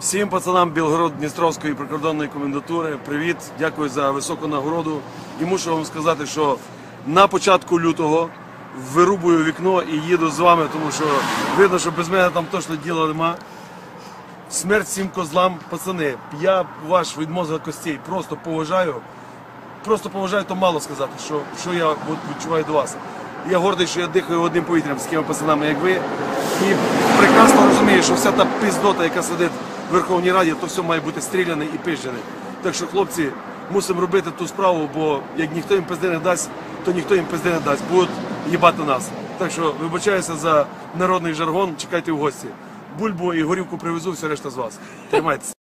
Всім пацанам Білгород-Дністровської прикордонної комендатури. Привіт, дякую за високу нагороду. І мушу вам сказати, що на початку лютого вирубую вікно і їду з вами, тому що видно, що без мене там точно діла нема. Смерть всім козлам, пацани. Я ваш від мозга костей просто поважаю. Просто поважаю, то мало сказати, що, що я відчуваю до вас. Я гордий, що я дихаю одним повітрям з такими пацанами, як ви. І прекрасно розумію, що вся та пиздота, яка сидить в Верховній Раді, то все має бути стріляне і пижене. Так що, хлопці, мусимо робити ту справу, бо як ніхто їм пизди не дасть, то ніхто їм пизди не дасть. Будуть їбати нас. Так що вибачаюся за народний жаргон, чекайте в гості. Бульбу і горівку привезу, все решта з вас. Тримайтеся.